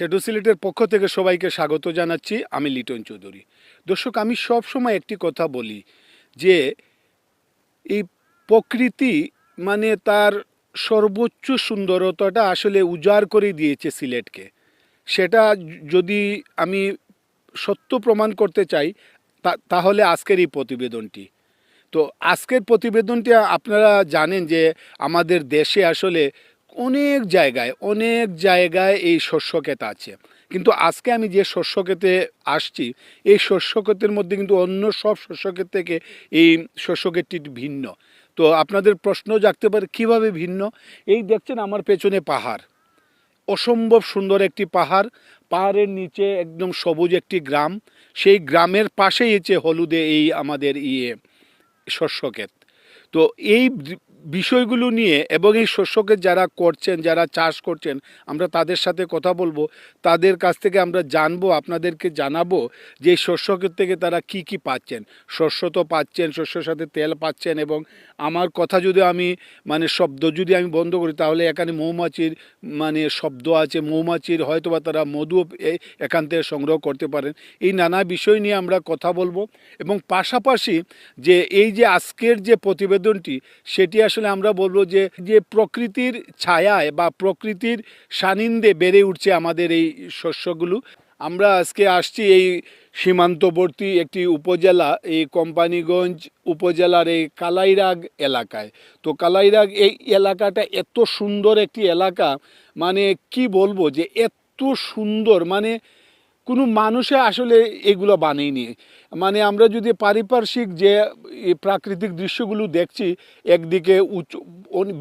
Shadow সিলেটের পক্ষ থেকে সবাইকে স্বাগত জানাচ্ছি। আমি লিটন চৌধুরী। দর্শক, আমি সব সময় একটি কথা বলি যে, এই প্রকৃতি মানে তার সর্বোচ্চ সুন্দরতাটা আসলে উজাড় করে দিয়েছে সিলেটকে। সেটা যদি আমি সত্য প্রমাণ করতে চাই তাহলে আজকের এই প্রতিবেদনটি। তো আজকের প্রতিবেদনটি আপনারা জানেন যে, আমাদের দেশে আসলে অনেক জায়গায় অনেক জায়গায় এই শস্য ক্ষেত আছে। কিন্তু আজকে আমি যে শস্য ক্ষেতে আসছি, এই শস্য ক্ষেতের মধ্যে কিন্তু অন্য সব শস্য ক্ষেত থেকে এই শস্য ক্ষেতটি ভিন্ন। তো আপনাদের প্রশ্ন জাগতে পারে, কীভাবে ভিন্ন? এই দেখছেন আমার পেছনে পাহাড়। অসম্ভব সুন্দর একটি পাহাড়। পাহাড়ের নিচে একদম সবুজ একটি গ্রাম। সেই গ্রামের পাশেই হচ্ছে হলুদে এই আমাদের ইয়ে শস্যক্ষেত। তো এই বিষয়গুলো নিয়ে এবং এই শস্যকে যারা করছেন, যারা চাষ করছেন, আমরা তাদের সাথে কথা বলব। তাদের কাছ থেকে আমরা জানব, আপনাদেরকে জানাব যে এই থেকে তারা কি কি পাচ্ছেন। শস্য তো পাচ্ছেন, শস্যের সাথে তেল পাচ্ছেন এবং আমার কথা যদি আমি মানে শব্দ যদি আমি বন্ধ করি, তাহলে এখানে মৌমাছির মানে শব্দ আছে, মৌমাছির হয়তো বা তারা মধু এখান থেকে সংগ্রহ করতে পারেন। এই নানা বিষয় নিয়ে আমরা কথা বলব এবং পাশাপাশি যে এই যে আজকের যে প্রতিবেদনটি, সেটি আসলে আমরা বলব যে যে প্রকৃতির ছায়ায় বা প্রকৃতির সানিন্দে বেড়ে উঠছে আমাদের এই শস্যগুলো। আমরা আজকে আসছি এই সীমান্তবর্তী একটি উপজেলা, এই কোম্পানিগঞ্জ উপজেলার এই কালাইরাগ এলাকায়। তো কালাইরাগ এই এলাকাটা এত সুন্দর একটি এলাকা মানে কি বলব যে, এত সুন্দর মানে কোনো মানুষে আসলে এগুলো বানায়নি মানে আমরা যদি পারিপার্শ্বিক যে প্রাকৃতিক দৃশ্যগুলো দেখছি, একদিকে উঁচু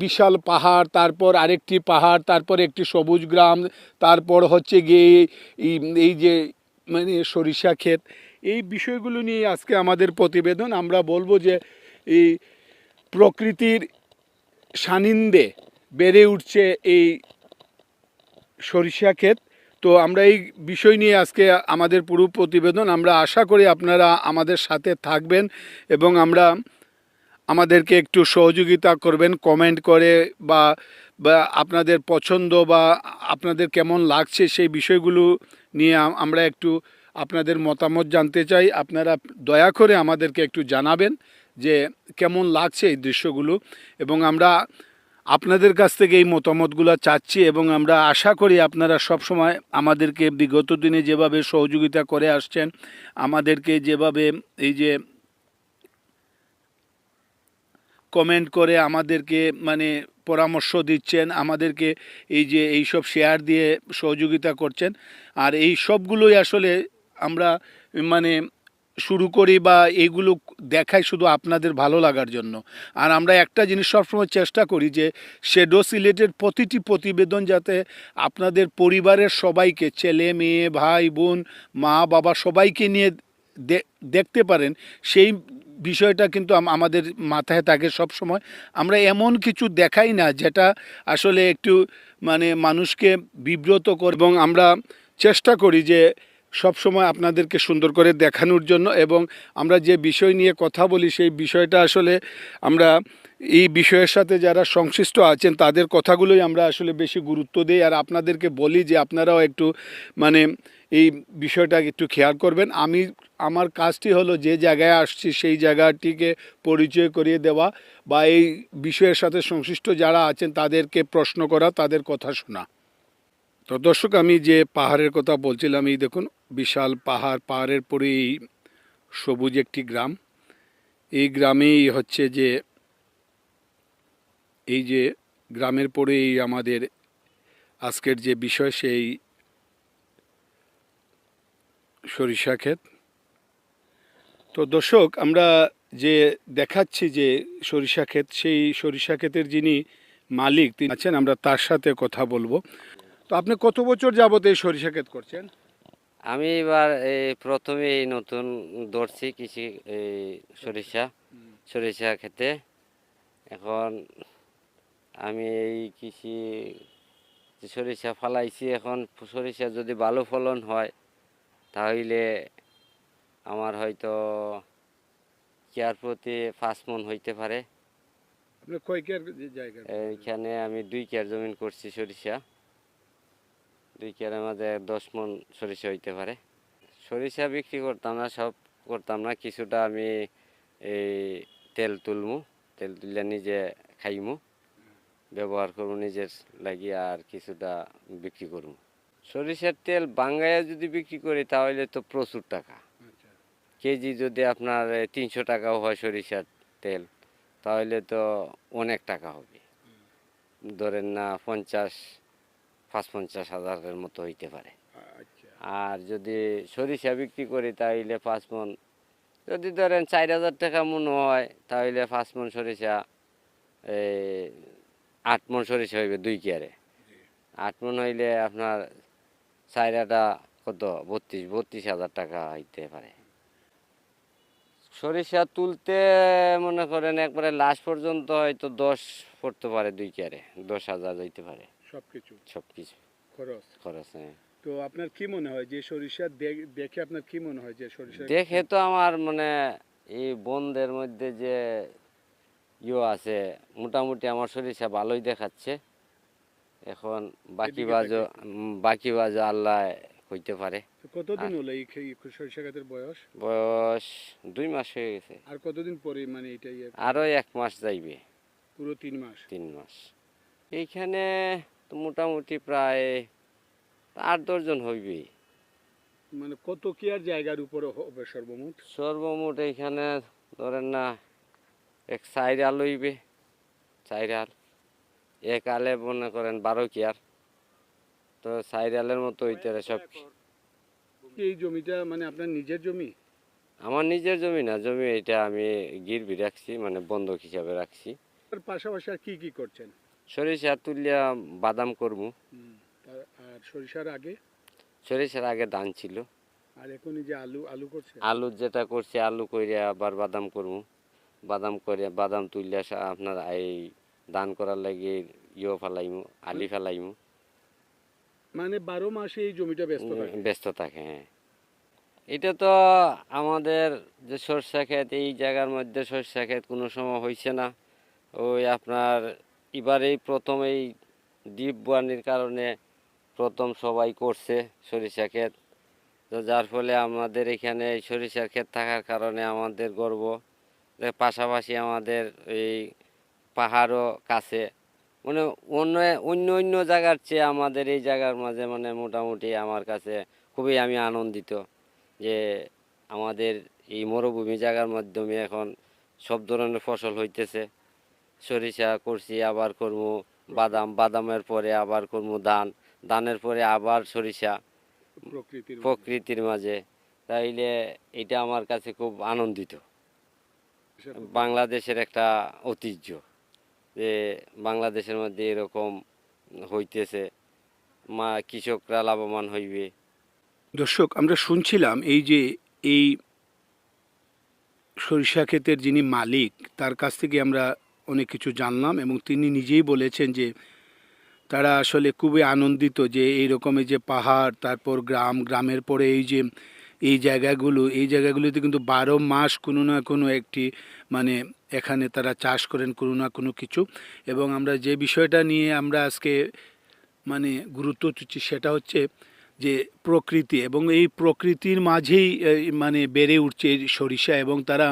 বিশাল পাহাড়, তারপর আরেকটি পাহাড়, তারপর একটি সবুজ গ্রাম, তারপর হচ্ছে গিয়ে এই যে মানে সরিষা ক্ষেত, এই বিষয়গুলো নিয়ে আজকে আমাদের প্রতিবেদন। আমরা বলব যে এই প্রকৃতির সানিন্দে বেড়ে উঠছে এই সরিষা ক্ষেত। তো আমরা এই বিষয় নিয়ে আজকে আমাদের পুরো প্রতিবেদন, আমরা আশা করি আপনারা আমাদের সাথে থাকবেন এবং আমরা আমাদেরকে একটু সহযোগিতা করবেন কমেন্ট করে বা বা আপনাদের পছন্দ বা আপনাদের কেমন লাগছে সেই বিষয়গুলো নিয়ে আমরা একটু আপনাদের মতামত জানতে চাই। আপনারা দয়া করে আমাদেরকে একটু জানাবেন যে কেমন লাগছে এই দৃশ্যগুলো এবং আমরা আপনাদের কাছ থেকে এই মতামতগুলো চাচ্ছি এবং আমরা আশা করি আপনারা সব সময় আমাদেরকে বিগত দিনে যেভাবে সহযোগিতা করে আসছেন, আমাদেরকে যেভাবে এই যে কমেন্ট করে আমাদেরকে মানে পরামর্শ দিচ্ছেন, আমাদেরকে এই যে এই সব শেয়ার দিয়ে সহযোগিতা করছেন। আর এই সবগুলোই আসলে আমরা মানে শুরু করি বা এইগুলো দেখাই শুধু আপনাদের ভালো লাগার জন্য। আর আমরা একটা জিনিস সবসময় চেষ্টা করি যে শেডো সিলেটের প্রতিটি প্রতিবেদন যাতে আপনাদের পরিবারের সবাইকে, ছেলে, মেয়ে, ভাই, বোন, মা, বাবা সবাইকে নিয়ে দেখতে পারেন। সেই বিষয়টা কিন্তু আমাদের মাথায় থাকে সব সময় আমরা এমন কিছু দেখাই না যেটা আসলে একটু মানে মানুষকে বিব্রত কর, এবং আমরা চেষ্টা করি যে সব সময় আপনাদেরকে সুন্দর করে দেখানোর জন্য এবং আমরা যে বিষয় নিয়ে কথা বলি, সেই বিষয়টা আসলে আমরা এই বিষয়ের সাথে যারা সংশ্লিষ্ট আছেন, তাদের কথাগুলোই আমরা আসলে বেশি গুরুত্ব দিই। আর আপনাদেরকে বলি যে আপনারাও একটু মানে এই বিষয়টা একটু খেয়াল করবেন। আমি, আমার কাজটি হলো যে জায়গায় আসছি, সেই জায়গাটিকে পরিচয় করিয়ে দেওয়া বা এই বিষয়ের সাথে সংশ্লিষ্ট যারা আছেন, তাদেরকে প্রশ্ন করা, তাদের কথা শোনা। তো দর্শক, আমি যে পাহাড়ের কথা বলছিলাম, এই দেখুন, বিশাল পাহাড়, পাহাড়ের পরে এই সবুজ একটি গ্রাম। এই গ্রামেই হচ্ছে যে, এই যে গ্রামের পরে এই আমাদের আজকের যে বিষয়, সেই সরিষা ক্ষেত। তো দর্শক, আমরা যে দেখাচ্ছি যে সরিষা ক্ষেত, সেই সরিষা ক্ষেতের যিনি মালিক, তিনি আছেন, আমরা তার সাথে কথা বলব। তো আপনি কত বছর যাবত এই সরিষা ক্ষেত করছেন? আমি এবার এই প্রথমে এই নতুন ধরছি কৃষি এই সরিষা সরিষা খেতে এখন আমি এই কৃষি সরিষা ফালাইছি। এখন সরিষা যদি ভালো ফলন হয় তাহলে আমার হয়তো কেয়ার প্রতি পাঁচ মন হইতে পারে। এইখানে আমি দুই কেয়ার জমিন করছি সরিষা। দুই কেয়ারের মাঝে দশ মন সরিষা হইতে পারে। সরিষা বিক্রি করতাম না সব করতাম না কিছুটা আমি এই তেল তুলমু তেল তুললে নিজে খাইমু ব্যবহার করব নিজের লাগি আর কিছুটা বিক্রি করব সরিষার তেল বাঙ্গাইয়া যদি বিক্রি করি তাহলে তো প্রচুর টাকা। আচ্ছা। কেজি যদি আপনার তিনশো টাকাও হয় সরিষার তেল তাহলে তো অনেক টাকা হবে। ধরেন না পঞ্চাশ পাঁচ পঞ্চাশ হাজারের মতো হইতে পারে। আচ্ছা। আর যদি সরিষা বিক্রি করি তাহলে পাঁচ মন যদি ধরেন চার হাজার টাকা মন হয় তাহলে পাঁচ মন সরিষা এই আট মন সরিষা হইবে দুই কেয়ারে। আট মন হইলে আপনার চাইরাটা কত? বত্রিশ বত্রিশ হাজার টাকা হইতে পারে। সরিষা তুলতে মনে করেন একবারে লাস্ট পর্যন্ত হয়তো দশ পড়তে পারে দুই কেয়ারে দশ হাজার হইতে পারে। সব কিছু খরচ। খরচ হ্যাঁ। তো আপনার কি মনে হয় যে সরিষা দেখে আপনার কি মনে হয় যে সরিষা দেখে তো আমার মানে এই বনদের মধ্যে যে ইয়ে আছে মোটামুটি আমার সরিষা ভালোই দেখাচ্ছে। এখন বাকি উম, বাকি বাজও আল্লাহ হইতে পারে। কতদিন হলো এই সরিষা গাছের বয়স? বয়স দুই মাস হয়ে গেছে। আর কতদিন পরে মানে এটা আরও এক মাস যাইবে। পুরো তিন মাস। তিন মাস। এইখানে তো মোটামুটি প্রায় আট দশজন হইবে। মানে কত কি আর জায়গার উপরে হবে সর্বমোট? সর্বমোট এইখানে ধরেন না এক চাইর আল হইবে চাইর আল এক আলে মনে করেন বারো কিয়ার তো চাইর আলের মতো হইতে সব এই জমিটা মানে আপনার নিজের জমি? আমার নিজের জমি না জমি এটা আমি গিরবি রাখছি মানে বন্ধক হিসাবে রাখছি। পাশাপাশি আর কি কি করছেন? সরিষা তুলিয়া বাদাম করব। আর সরিষার আগে? সরিষার আগে ধান ছিল। আর এখন এই যে আলু আলু করছে? আলু যেটা করছে আলু করে আবার বাদাম করব। বাদাম করে বাদাম তুললে সা- আপনার এই ধান করার লাগে ইয়ে ফেলাইমু আলি ফেলাইমু। মানে বারো মাসে এই জমিটা ব্যস্ত থাকে? ব্যস্ত থাকে হ্যাঁ। এটা তো আমাদের যে সরষা ক্ষেত এই জায়গার মধ্যে সরষা ক্ষেত কোনো সময় হয়েছে না। ওই আপনার এবারেই প্রথম এই ডিপ বানির কারণে প্রথম সবাই করছে সরিষা ক্ষেত। তো যার ফলে আমাদের এখানে এই সরিষার ক্ষেত থাকার কারণে আমাদের গর্ব। পাশাপাশি আমাদের এই পাহাড়ও কাছে। মানে অন্য অন্য অন্য জায়গার চেয়ে আমাদের এই জায়গার মাঝে মানে মোটামুটি আমার কাছে খুবই আমি আনন্দিত যে আমাদের এই মরুভূমি জায়গার মাধ্যমে এখন সব ধরনের ফসল হইতেছে। সরিষা করছি আবার করব বাদাম। বাদামের পরে আবার করব ধান। ধানের পরে আবার সরিষা। প্রকৃতির প্রকৃতির মাঝে। তাইলে এটা আমার কাছে খুব আনন্দিত। বাংলাদেশের একটা ঐতিহ্য যে বাংলাদেশের মধ্যে এরকম হইতেছে। মা কৃষকরা লাভবান হইবে। দর্শক আমরা শুনছিলাম এই যে এই সরিষা ক্ষেতের যিনি মালিক তার কাছ থেকে আমরা অনেক কিছু জানলাম এবং তিনি নিজেই বলেছেন যে তারা আসলে খুবই আনন্দিত যে এই রকমের যে পাহাড়, তারপর গ্রাম, গ্রামের পরে এই যে এই জায়গাগুলো, এই জায়গাগুলোতে কিন্তু বারো মাস কোনো না কোনো একটি মানে এখানে তারা চাষ করেন কোনো না কোনো কিছু এবং আমরা যে বিষয়টা নিয়ে আমরা আজকে মানে গুরুত্ব দিচ্ছি সেটা হচ্ছে যে প্রকৃতি এবং এই প্রকৃতির মাঝেই মানে বেড়ে উঠছে সরিষা এবং তারা,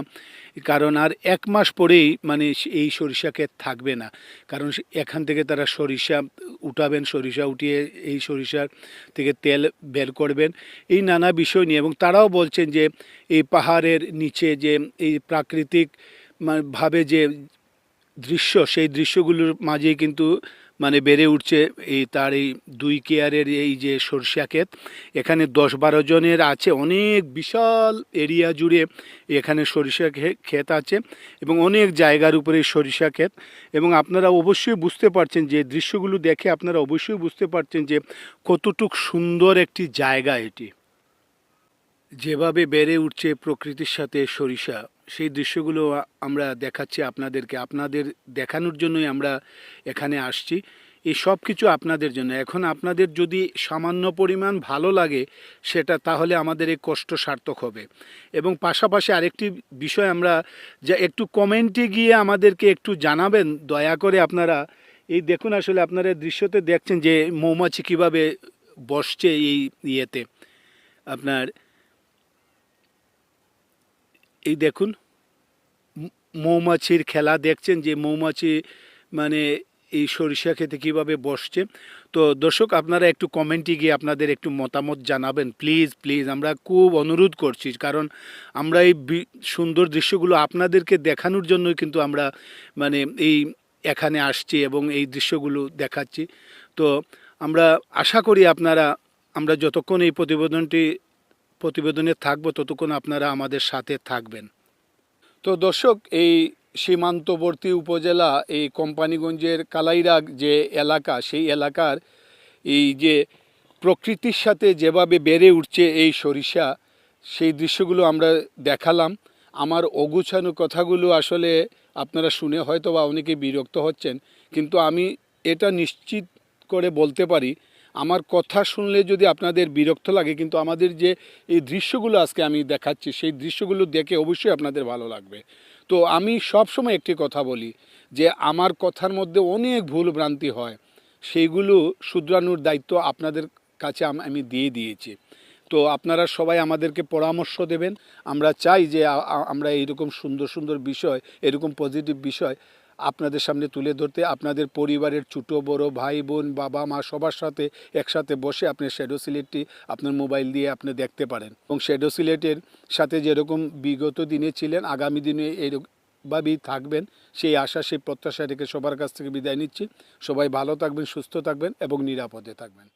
কারণ আর এক মাস পরেই মানে এই সরিষা ক্ষেত থাকবে না। কারণ এখান থেকে তারা সরিষা উঠাবেন, সরিষা উঠিয়ে এই সরিষার থেকে তেল বের করবেন। এই নানা বিষয় নিয়ে এবং তারাও বলছেন যে, এই পাহাড়ের নিচে যে, এই প্রাকৃতিক ভাবে যে দৃশ্য, সেই দৃশ্যগুলোর মাঝেই কিন্তু মানে বেড়ে উঠছে এই তার এই দুই কেয়ারের এই যে সরষা ক্ষেত। এখানে দশ বারো জনের আছে, অনেক বিশাল এরিয়া জুড়ে এখানে সরিষা ক্ষেত আছে এবং অনেক জায়গার উপরে সরিষা ক্ষেত। এবং আপনারা অবশ্যই বুঝতে পারছেন যে দৃশ্যগুলো দেখে আপনারা অবশ্যই বুঝতে পারছেন যে, কতটুক সুন্দর একটি জায়গা এটি। যেভাবে বেড়ে উঠছে প্রকৃতির সাথে সরিষা, সেই দৃশ্যগুলো আমরা দেখাচ্ছি আপনাদেরকে। আপনাদের দেখানোর জন্যই আমরা এখানে আসছি। এই সব কিছু আপনাদের জন্য। এখন আপনাদের যদি সামান্য পরিমাণ ভালো লাগে সেটা, তাহলে আমাদের এই কষ্ট সার্থক হবে। এবং পাশাপাশি আরেকটি বিষয় আমরা যা, একটু কমেন্টে গিয়ে আমাদেরকে একটু জানাবেন। দয়া করে আপনারা, এই দেখুন আসলে আপনারা দৃশ্যতে দেখছেন যে মৌমাছি কীভাবে বসছে এই ইয়েতে। আপনার এই দেখুন, মৌমাছির খেলা দেখছেন যে মৌমাছি মানে এই সরিষা খেতে কীভাবে বসছে। তো দর্শক, আপনারা একটু কমেন্টে গিয়ে আপনাদের একটু মতামত জানাবেন। প্লিজ প্লিজ, আমরা খুব অনুরোধ করছি, কারণ আমরা এই সুন্দর দৃশ্যগুলো আপনাদেরকে দেখানোর জন্যই কিন্তু আমরা মানে এই এখানে আসছি এবং এই দৃশ্যগুলো দেখাচ্ছি। তো আমরা আশা করি আপনারা, আমরা যতক্ষণ এই প্রতিবেদনটি প্রতিবেদনে থাকব, ততক্ষণ আপনারা আমাদের সাথে থাকবেন। তো দর্শক, এই সীমান্তবর্তী উপজেলা, এই কোম্পানিগঞ্জের কালাইরাগ যে এলাকা, সেই এলাকার এই যে প্রকৃতির সাথে যেভাবে বেড়ে উঠছে এই সরিষা, সেই দৃশ্যগুলো আমরা দেখালাম। আমার অগুছানো কথাগুলো আসলে আপনারা শুনে হয়তো বা অনেকে বিরক্ত হচ্ছেন, কিন্তু আমি এটা নিশ্চিত করে বলতে পারি আমার কথা শুনলে যদি আপনাদের বিরক্ত লাগে, কিন্তু আমাদের যে এই দৃশ্যগুলো আজকে আমি দেখাচ্ছি, সেই দৃশ্যগুলো দেখে অবশ্যই আপনাদের ভালো লাগবে। তো আমি সব সময় একটি কথা বলি যে, আমার কথার মধ্যে অনেক ভুল ভ্রান্তি হয়। সেইগুলো শুধরানোর দায়িত্ব আপনাদের কাছে আমি দিয়ে দিয়েছি। তো আপনারা সবাই আমাদেরকে পরামর্শ দেবেন। আমরা চাই যে আমরা এইরকম সুন্দর সুন্দর বিষয়, এরকম পজিটিভ বিষয় আপনাদের সামনে তুলে ধরতে আপনাদের পরিবারের ছোটো, বড় ভাই বোন, বাবা মা সবার সাথে একসাথে বসে আপনি শ্যাডো সিলেটটি আপনার মোবাইল দিয়ে আপনি দেখতে পারেন। এবং শ্যাডো সিলেটের সাথে যেরকম বিগত দিনে ছিলেন, আগামী দিনে এইভাবেই থাকবেন। সেই আশা, সেই প্রত্যাশা রেখে সবার কাছ থেকে বিদায় নিচ্ছি। সবাই ভালো থাকবেন, সুস্থ থাকবেন এবং নিরাপদে থাকবেন।